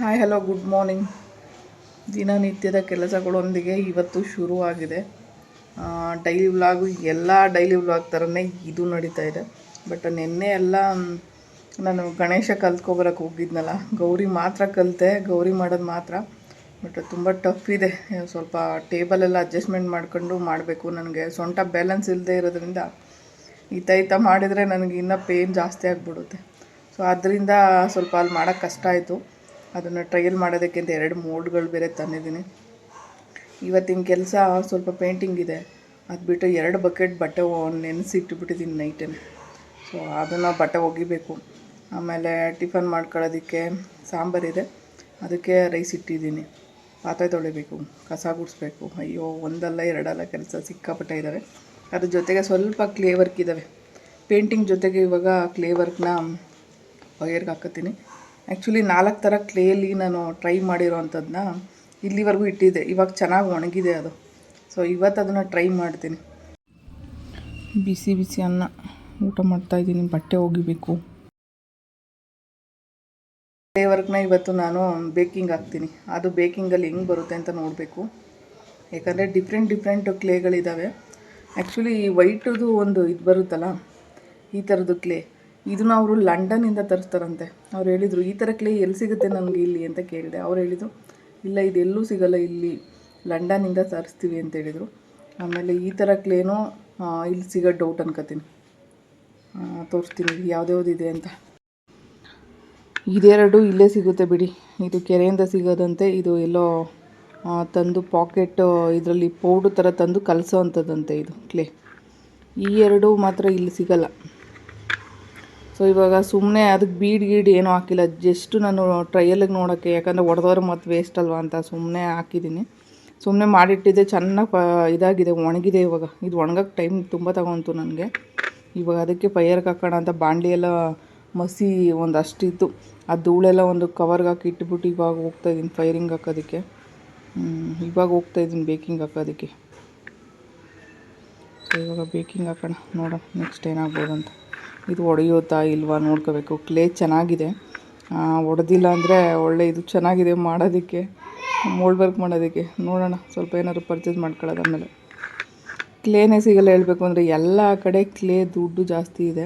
Hi hello good morning ದಿನನಿತ್ಯದ ಕೆಲಸಗಳೊಂದಿಗೆ ಇವತ್ತು ಶುರುವಾಗಿದೆ. ಡೈಲಿ ವ್ಲಾಗು ಎಲ್ಲ ಡೈಲಿ ವ್ಲಾಗ್ ಥರನೇ ಇದು ನಡೀತಾ ಇದೆ. ಬಟ್ ನಿನ್ನೆ ಎಲ್ಲ, ನಾನು ಗಣೇಶ ಕಲ್ತ್ಕೊಬರಕ್ಕೆ ಹೋಗಿದ್ನಲ್ಲ, ಗೌರಿ ಮಾತ್ರ ಕಲಿತೆ, ಗೌರಿ ಮಾಡೋದು ಮಾತ್ರ. ಬಟ್ ತುಂಬ ಟಫ್ ಇದೆ. ಸ್ವಲ್ಪ ಟೇಬಲೆಲ್ಲ ಅಡ್ಜಸ್ಟ್ಮೆಂಟ್ ಮಾಡ್ಕೊಂಡು ಮಾಡಬೇಕು ನನಗೆ. ಸೊಂಟ ಬ್ಯಾಲೆನ್ಸ್ ಇಲ್ಲದೆ ಇರೋದ್ರಿಂದ ಈತ ಈತ ಮಾಡಿದರೆ ನನಗೆ ಇನ್ನೂ ಪೇನ್ ಜಾಸ್ತಿ ಆಗಿಬಿಡುತ್ತೆ. ಸೊ ಅದರಿಂದ ಸ್ವಲ್ಪ ಅಲ್ಲಿ ಮಾಡೋಕ್ಕೆ ಕಷ್ಟ ಆಯಿತು. ಅದನ್ನು ಟ್ರಯಲ್ ಮಾಡೋದಕ್ಕೆ ಅಂತ ಎರಡು ಮೋಲ್ಡ್ಗಳು ಬೇರೆ ತಂದಿದ್ದೀನಿ. ಇವತ್ತಿನ ಕೆಲಸ ಸ್ವಲ್ಪ ಪೇಂಟಿಂಗ್ ಇದೆ. ಅದು ಬಿಟ್ಟು ಎರಡು ಬಕೆಟ್ ಬಟ್ಟೆ ನೆನೆಸಿಟ್ಬಿಟ್ಟಿದ್ದೀನಿ ನೈಟೇ ಸೊ ಅದನ್ನು ಬಟ್ಟೆ ಒಗಿಬೇಕು. ಆಮೇಲೆ ಟಿಫನ್ ಮಾಡ್ಕೊಳ್ಳೋದಕ್ಕೆ ಸಾಂಬಾರಿದೆ ಅದಕ್ಕೆ ರೈಸ್ ಇಟ್ಟಿದ್ದೀನಿ ಪಾತ್ರೆ ತೊಳಿಬೇಕು, ಕಸ ಗುಡಿಸ್ಬೇಕು. ಅಯ್ಯೋ, ಒಂದಲ್ಲ ಎರಡಲ್ಲ ಕೆಲಸ ಸಿಕ್ಕಾಪಟ್ಟೆ ಇದ್ದಾವೆ ಅದ್ರ ಜೊತೆಗೆ ಸ್ವಲ್ಪ ಕ್ಲೇ ವರ್ಕ್ ಇದ್ದಾವೆ ಪೇಂಟಿಂಗ್ ಜೊತೆಗೆ ಇವಾಗ ಕ್ಲೇ ವರ್ಕ್ನ ವಯರ್ಗೆ ಹಾಕತ್ತೀನಿ. ಆ್ಯಕ್ಚುಲಿ ನಾಲ್ಕು ಥರ ಕ್ಲೇಯಲ್ಲಿ ನಾನು ಟ್ರೈ ಮಾಡಿರೋ ಅಂಥದ್ದನ್ನ ಇಲ್ಲಿವರೆಗೂ ಇಟ್ಟಿದ್ದೆ. ಇವಾಗ ಚೆನ್ನಾಗಿ ಒಣಗಿದೆ ಅದು. ಸೊ ಇವತ್ತು ಅದನ್ನು ಟ್ರೈ ಮಾಡ್ತೀನಿ. ಬಿಸಿ ಬಿಸಿ ಅನ್ನ ಊಟ ಮಾಡ್ತಾಯಿದ್ದೀನಿ ಬಟ್ಟೆ ಒಗಿಬೇಕು. ಕ್ಲೇ ವರ್ಕ್ನ ಇವತ್ತು ನಾನು ಬೇಕಿಂಗ್ ಹಾಕ್ತೀನಿ. ಅದು ಬೇಕಿಂಗಲ್ಲಿ ಹೆಂಗೆ ಬರುತ್ತೆ ಅಂತ ನೋಡಬೇಕು. ಯಾಕಂದರೆ ಡಿಫ್ರೆಂಟ್ ಡಿಫ್ರೆಂಟ್ ಕ್ಲೇಗಳಿದ್ದಾವೆ ಆ್ಯಕ್ಚುಲಿ ವೈಟದು ಒಂದು ಇದು ಬರುತ್ತಲ್ಲ, ಈ ಥರದ್ದು ಕ್ಲೇ ಇದನ್ನ ಅವರು ಲಂಡನಿಂದ ತರಿಸ್ತಾರಂತೆ. ಅವ್ರು ಹೇಳಿದರು, ಈ ಥರ ಕ್ಲೇ ಎಲ್ಲಿ ಸಿಗುತ್ತೆ ನನಗೆ ಇಲ್ಲಿ? ಅಂತ ಕೇಳಿದೆ. ಅವ್ರು ಹೇಳಿದರು, ಇಲ್ಲ, ಇದೆಲ್ಲೂ ಸಿಗಲ್ಲ ಇಲ್ಲಿ. ಲಂಡನಿಂದ ತರಿಸ್ತೀವಿ ಅಂತ ಹೇಳಿದರು. ಆಮೇಲೆ ಈ ಥರ ಕ್ಲೇನೂ ಇಲ್ಲಿ ಸಿಗೋ ಡೌಟ್ ಅನ್ಕೋತೀನಿ. ತೋರಿಸ್ತೀನಿ ಯಾವ್ದ್ಯಾವ್ದಿದೆ ಅಂತ. ಇದೆರಡು ಇಲ್ಲೇ ಸಿಗುತ್ತೆ ಬಿಡಿ. ಇದು ಕೆರೆಯಿಂದ ಸಿಗೋದಂತೆ, ಇದು ಎಲ್ಲೋ ತಂದು ಪಾಕೆಟ್ ಇದರಲ್ಲಿ ಪೌಡ್ರ್ ಥರ ತಂದು ಕಲಸೋ ಅಂಥದ್ದಂತೆ ಇದು ಕ್ಲೇ ಈ ಎರಡು ಮಾತ್ರ ಇಲ್ಲಿ ಸಿಗಲ್ಲ. ಸೊ ಇವಾಗ ಸುಮ್ಮನೆ ಅದಕ್ಕೆ ಬೀಡ್ ಗೀಡ್ ಏನೂ ಹಾಕಿಲ್ಲ. ಜಸ್ಟ್ ನಾನು ಟ್ರಯಲಿಗೆ ನೋಡೋಕ್ಕೆ, ಯಾಕಂದರೆ ಒಡೆದವ್ರ ಮತ್ತು ವೇಸ್ಟ್ ಅಲ್ವಾ ಅಂತ ಸುಮ್ಮನೆ ಹಾಕಿದ್ದೀನಿ. ಸುಮ್ಮನೆ ಮಾಡಿಟ್ಟಿದ್ದೆ, ಚೆನ್ನಾಗಿ ಪ, ಇದಾಗಿದೆ, ಒಣಗಿದೆ ಇವಾಗ. ಇದು ಒಣಗಕ್ಕೆ ಟೈಮ್ ತುಂಬ ತಗೊಂತು ನನಗೆ. ಇವಾಗ ಅದಕ್ಕೆ ಫೈಯರ್ಗೆ ಹಾಕೋಣ ಅಂತ ಬಾಂಡಿ ಎಲ್ಲ ಮಸಿ ಒಂದಷ್ಟಿತ್ತು ಆ ಧೂಳೆಲ್ಲ ಒಂದು ಕವರ್ಗೆ ಹಾಕಿ ಇಟ್ಬಿಟ್ಟು ಇವಾಗ ಹೋಗ್ತಾಯಿದ್ದೀನಿ ಫೈರಿಂಗ್ ಹಾಕೋದಕ್ಕೆ. ಇವಾಗ ಇವಾಗ ಹೋಗ್ತಾಯಿದ್ದೀನಿ ಬೇಕಿಂಗ್ ಹಾಕೋದಕ್ಕೆ. ಸೊ ಇವಾಗ ಬೇಕಿಂಗ್ ಹಾಕೋಣ. ನೋಡೋಣ ನೆಕ್ಸ್ಟ್ ಏನಾಗ್ಬೋದು ಅಂತ. ಇದು ಒಡೆಯುತ್ತಾ ಇಲ್ವಾ ನೋಡ್ಕೋಬೇಕು. ಕ್ಲೇ ಚೆನ್ನಾಗಿದೆ. ಒಡೆದಿಲ್ಲ ಅಂದರೆ ಒಳ್ಳೆ ಇದು ಚೆನ್ನಾಗಿದೆ ಮಾಡೋದಕ್ಕೆ ಮೋಲ್ಡ್ ವರ್ಕ್ ಮಾಡೋದಕ್ಕೆ. ನೋಡೋಣ, ಸ್ವಲ್ಪ ಏನಾದ್ರು ಪರ್ಚೇಸ್ ಮಾಡ್ಕೊಳ್ಳೋದು ಆಮೇಲೆ ಕ್ಲೇನೇ ಸಿಗಲ್ಲ ಹೇಳಬೇಕು ಅಂದರೆ ಎಲ್ಲ ಕಡೆ ಕ್ಲೇ ದುಡ್ಡು ಜಾಸ್ತಿ ಇದೆ.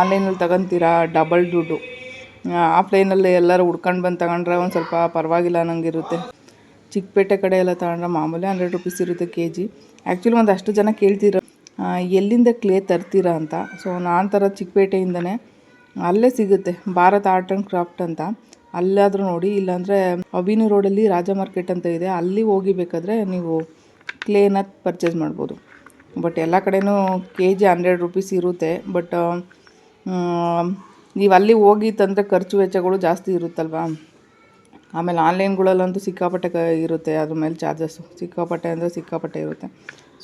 ಆನ್ಲೈನಲ್ಲಿ ತಗೊಂತೀರಾ? ಡಬಲ್ ದುಡ್ಡು. ಆಫ್ಲೈನಲ್ಲಿ ಎಲ್ಲರೂ ಹುಡ್ಕೊಂಡು ಬಂದು ತಗೊಂಡ್ರೆ ಒಂದು ಸ್ವಲ್ಪ ಪರವಾಗಿಲ್ಲ ಅನ್ನಂಗಿರುತ್ತೆ. ಚಿಕ್ಕಪೇಟೆ ಕಡೆ ಎಲ್ಲ ತಗೊಂಡ್ರೆ ಮಾಮೂಲಿ ಹಂಡ್ರೆಡ್ ರುಪೀಸ್ ಇರುತ್ತೆ ಕೆ ಜಿ ಆ್ಯಕ್ಚುಲಿ ಒಂದಷ್ಟು ಜನ ಕೇಳ್ತಿರ ಎಲ್ಲಿಂದ ಕ್ಲೇ ತರ್ತೀರಾ ಅಂತ. ಸೊ ನಾನು ಥರ ಚಿಕ್ಕಪೇಟೆಯಿಂದನೇ ಅಲ್ಲೇ ಸಿಗುತ್ತೆ ಭಾರತ್ ಆರ್ಟ್ ಆ್ಯಂಡ್ ಕ್ರಾಫ್ಟ್ ಅಂತ. ಅಲ್ಲಾದರೂ ನೋಡಿ, ಇಲ್ಲಾಂದರೆ ಅವಿನು ರೋಡಲ್ಲಿ ರಾಜ ಮಾರ್ಕೆಟ್ ಅಂತ ಇದೆ. ಅಲ್ಲಿ ಹೋಗಿ ಬೇಕಾದರೆ ನೀವು ಕ್ಲೇನ ಪರ್ಚೇಸ್ ಮಾಡ್ಬೋದು. ಬಟ್ ಎಲ್ಲ ಕಡೆನೂ ಕೆ ಜಿ ಹಂಡ್ರೆಡ್ ರುಪೀಸ್ ಇರುತ್ತೆ. ಬಟ್ ನೀವು ಅಲ್ಲಿ ಹೋಗಿ ತಂದರೆ ಖರ್ಚು ವೆಚ್ಚಗಳು ಜಾಸ್ತಿ ಇರುತ್ತಲ್ವಾ? ಆಮೇಲೆ ಆನ್ಲೈನ್ಗಳಲ್ಲಂತೂ ಸಿಕ್ಕಾಪಟ್ಟೆ ಇರುತ್ತೆ. ಅದ್ರ ಮೇಲೆ ಚಾರ್ಜಸ್ಸು ಸಿಕ್ಕಾಪಟ್ಟೆ ಅಂದರೆ ಸಿಕ್ಕಾಪಟ್ಟೆ ಇರುತ್ತೆ.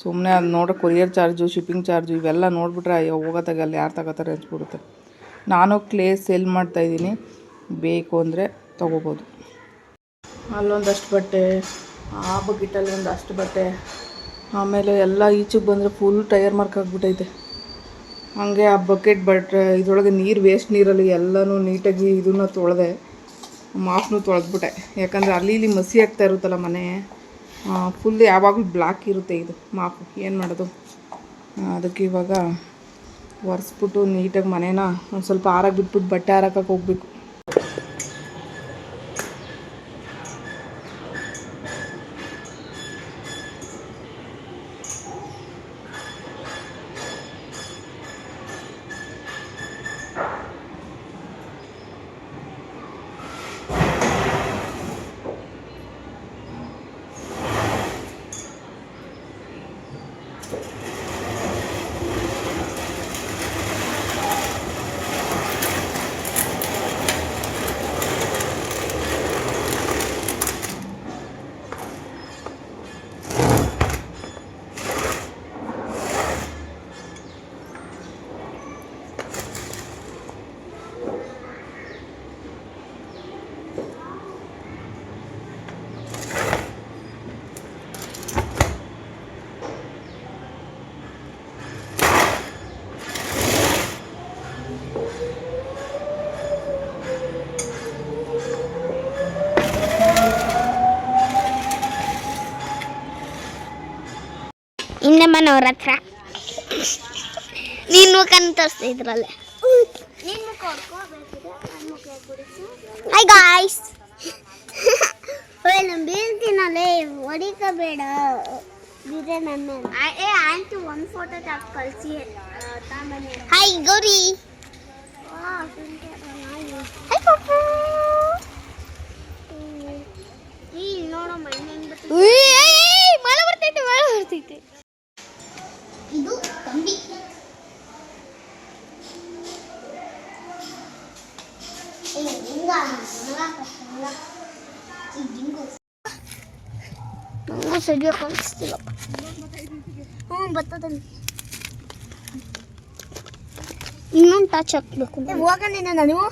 ಸುಮ್ಮನೆ ಅದು ನೋಡಿ ಕೊರಿಯರ್ ಚಾರ್ಜು, ಶಿಪ್ಪಿಂಗ್ ಚಾರ್ಜು ಇವೆಲ್ಲ ನೋಡಿಬಿಟ್ರೆ ಅಯ್ಯೋ ಹೋಗೋತ್ತಾಗ ಅಲ್ಲಿ ಯಾರು ತಗೋತಾರೆ ಅನ್ಸ್ಬಿಡುತ್ತೆ. ನಾನು ಕ್ಲೇ ಸೇಲ್ ಮಾಡ್ತಾಯಿದ್ದೀನಿ ಬೇಕು ಅಂದರೆ ತೊಗೋಬೋದು. ಅಲ್ಲೊಂದಷ್ಟು ಬಟ್ಟೆ, ಆ ಬಕೆಟಲ್ಲಿ ಒಂದಷ್ಟು ಬಟ್ಟೆ, ಆಮೇಲೆ ಎಲ್ಲ ಈಚೆಗೆ ಬಂದರೆ ಫುಲ್ ಟೈರ್ ಮಾರ್ಕ್ ಆಗಿಬಿಟ್ಟೈತೆ ಹಾಗೆ ಆ ಬಕೆಟ್ ಬಟ್, ಇದ್ರೊಳಗೆ ನೀರು ವೇಸ್ಟ್ ನೀರಲ್ಲಿ ಎಲ್ಲನೂ ನೀಟಾಗಿ ಇದನ್ನು ತೊಳೆದೆ ಮಾಪ್ನು ತೊಳೆದ್ಬಿಟ್ಟೆ. ಯಾಕಂದರೆ ಅಲ್ಲಿ ಇಲ್ಲಿ ಮಸಿ ಆಗ್ತಾ ಇರುತ್ತಲ್ಲ ಮನೆ. ಫುಲ್ ಯಾವಾಗಲೂ ಬ್ಲ್ಯಾಕ್ ಇರುತ್ತೆ ಇದು. ಮಾಪು, ಏನು ಮಾಡೋದು? ಅದಕ್ಕೆ ಇವಾಗ ಒರೆಸ್ಬಿಟ್ಟು ನೀಟಾಗಿ ಮನೇನ ಒಂದು ಸ್ವಲ್ಪ ಆರಾಗಿ ಬಿಟ್ಬಿಟ್ಟು ಬಟ್ಟೆ ಹಾರಕ್ಕೆ ಹೋಗ್ಬೇಕು. ನಿನ್ನೆ ಮನೆಯವ್ರ ಹತ್ರ. ನೀನು ಮುಖನ ತೋರಿಸ್ತಾ ಇದ್ರಲ್ಲೇ. ಹಾಯ್ ಗಾಯ್ಸ್ ನಾನು ಬೀಳ್ತೀನಲ್ಲೇ ಹೊಡಿಕಬೇಡ. ಬಿರೆ ನನ್ನ ಏ ಆಂಟಿ ಒಂದು ಫೋಟೋ ತೆಗೆದು ಕಳಿಸಿ ಹಾಯ್ ಗೌರಿ. ನೋಡಮ್ಮ ಮಳೆ ಬರ್ತೈತೆ ಮಳೆ ಬರ್ತೈತೆ. ಇದು ಕಂಬಿ ನಂಗೂ ಸರಿಯಾಗಿ ಕಾಣಿಸ್ತಿಲ್ಲ. ಹ್ಞೂ ಬರ್ತದಲ್ಲಿ ಇನ್ನೊಂದು ಟಚ್ ಹಾಕ್ಬೇಕು. ಹೋಗಣ್ಣ ನೀವು